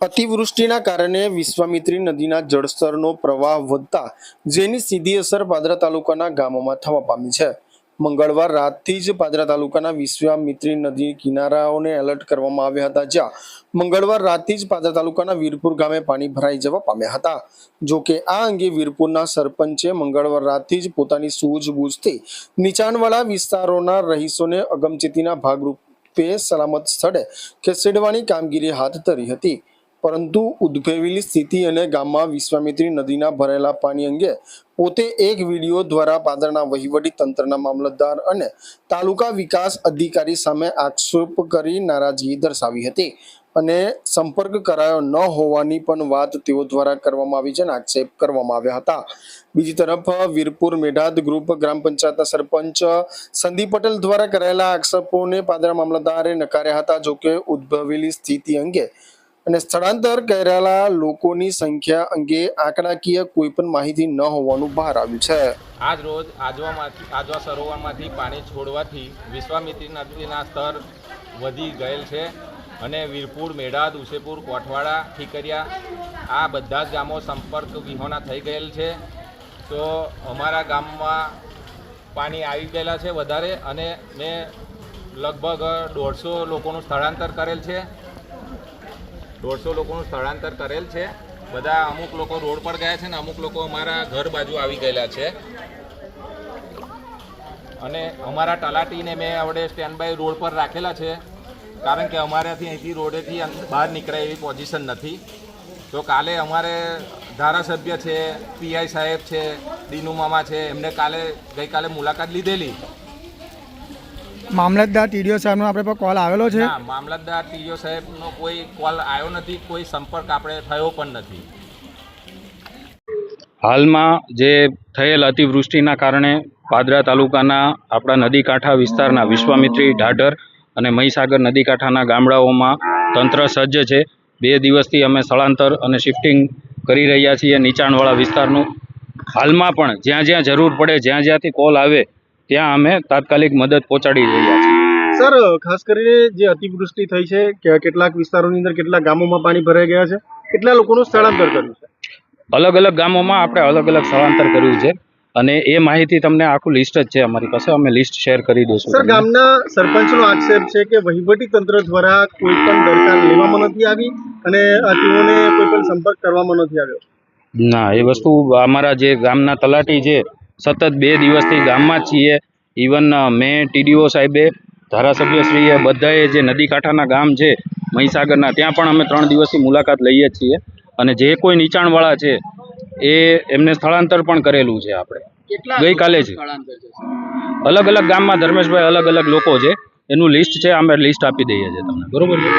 અતિવૃષ્ટિના કારણે વિશ્વામિત્રી નદીના જળસ્તરનો પ્રવાહ વધતા જેની સીધી અસર પાદરા તાલુકાના ગામોમાં થવા પામી છે. મંગળવાર રાતથી જ પાદરા તાલુકાના વિશ્વામિત્રી નદી કિનારાઓને એલર્ટ કરવામાં આવ્યા હતા, જ્યાં મંગળવાર રાતથી જ પાદરા તાલુકાના વીરપુર ગામે પાણી ભરાઈ જવા પામ્યા હતા. જો કે આ અંગે વીરપુરના સરપંચે મંગળવાર રાતથી જ પોતાની સૂઝબૂઝથી નીચાણવાળા વિસ્તારોના રહીશોને અગમચેતીના ભાગરૂપે સલામત સ્થળે ખસેડવાની કામગીરી હાથ ધરી હતી. પરંતુ ઉદ્ભવેલી સ્થિતિ અને ગામમાં વિશ્વામિત્રી નદીના ભરેલા પાણી અંગે પોતે એક વીડિયો દ્વારા પાદરના વહીવટી તંત્રના મામલતદાર અને તાલુકા વિકાસ અધિકારી સામે આક્ષેપ કરી નારાજગી દર્શાવી હતી અને સંપર્ક કરાયો ન હોવાની પણ વાત તેઓ દ્વારા કરવામાં આવી છે અને આક્ષેપ કરવામાં આવ્યા હતા. બીજી તરફ, વીરપુર મેઢાદ ગ્રુપ ગ્રામ પંચાયતના સરપંચ સંદીપ પટેલ દ્વારા કરાયેલા આક્ષેપોને પાદરા મામલતદારે નકાર્યા હતા, જોકે ઉદ્ભવેલી સ્થિતિ અંગે અને સ્થળાંતર કરેલા લોકોની સંખ્યા અંગે આંકડાકીય કોઈ પણ માહિતી ન હોવાનું બહાર આવ્યું છે. આજ રોજ આજવામાંથી, આજવા સરોવરમાંથી પાણી છોડવાથી વિશ્વામિત્રી નદીના સ્તર વધી ગયેલ છે અને વીરપુર, મેઢાદ, ઉસેપુર, કોઠવાડા, ઠીકરિયા આ બધા જ ગામો સંપર્ક વિહોણા થઈ ગયેલ છે. તો અમારા ગામમાં પાણી આવી ગયેલા છે વધારે અને મેં લગભગ દોઢસો લોકોનું સ્થળાંતર કરેલ છે. દોઢસો લોકોનું સ્થળાંતર કરેલ છે. બધા અમુક લોકો રોડ પર ગયા છે ને અમુક લોકો અમારા ઘર બાજુ આવી ગયેલા છે. અને અમારા તલાટીને મેં આવડે સ્ટેન્ડ બાય રોડ પર રાખેલા છે. કારણ કે અમારાથી અહીંથી રોડેથી બહાર નીકળાય એવી પોઝિશન નથી. તો કાલે અમારે ધારાસભ્ય છે, પીઆઈ સાહેબ છે દીનુ મામા છે, એમને કાલે ગઈકાલે મુલાકાત લીધેલી. મામલતદાર ટીડીઓ સાહેબનો આપણે પર કોલ આવેલો છે. ના મામલતદાર ટીઓ સાહેબનો કોઈ કોલ આવ્યો નથી કોઈ સંપર્ક આપણે થયો પણ નથી. હાલમાં જે થયેલ અતિવૃષ્ટિના કારણે પાદરા તાલુકાના આપણા નદી કાંઠા વિસ્તારના વિશ્વામિત્રી ઢાઢર અને મહીસાગર નદી કાંઠાના ગામડાઓમાં તંત્ર સજ્જ છે. બે દિવસથી અમે સ્થળાંતર અને શિફ્ટિંગ કરી રહ્યા છીએ નીચાણવાળા વિસ્તારનું. હાલમાં પણ જ્યાં જ્યાં જરૂર પડે જ્યાં જ્યાંથી કોલ આવે ત્યાં અમે તાત્કાલિક મદદ પહોંચાડી રહ્યા છીએ. સર ખાસ કરીને જે અતિવૃષ્ટિ થઈ છે કે કેટલાક વિસ્તારોની અંદર કેટલાક ગામોમાં પાણી ભરાઈ ગયા છે કેટલા લોકોનું સ્થળાંતર કર્યું છે? અલગ અલગ ગામોમાં આપણે અલગ અલગ સ્થળાંતર કર્યું છે અને એ માહિતી તમને આખું લિસ્ટ જ છે અમારી પાસે. અમે લિસ્ટ શેર કરી દઈશું સર ગામના સરપંચનો આક્ષેપ છે કે વહીવટી તંત્ર દ્વારા કોઈ પણ દરકાર લેવામાં નથી આવી અને તેઓને કોઈ પણ સંપર્ક કરવામાં નથી આવ્યો. ના એ વસ્તુ અમારા જે ગામના તલાટી છે સતત બે દિવસથી ગામમાં જ છીએ. ઇવન મેં ટીડીઓ સાહેબે ધારાસભ્યશ્રીએ બધાએ જે નદી કાંઠાના ગામ છે મહીસાગરના ત્યાં પણ અમે ત્રણ દિવસથી મુલાકાત લઈએ છીએ. અને જે કોઈ નીચાણવાળા છે એ એમને સ્થળાંતર પણ કરેલું છે આપણે. ગઈકાલે જ. અલગ અલગ ગામમાં ધર્મેશભાઈ અલગ અલગ લોકો છે. એનું લિસ્ટ છે અમે લિસ્ટ આપી દઈએ છીએ તમને. બરોબર છે?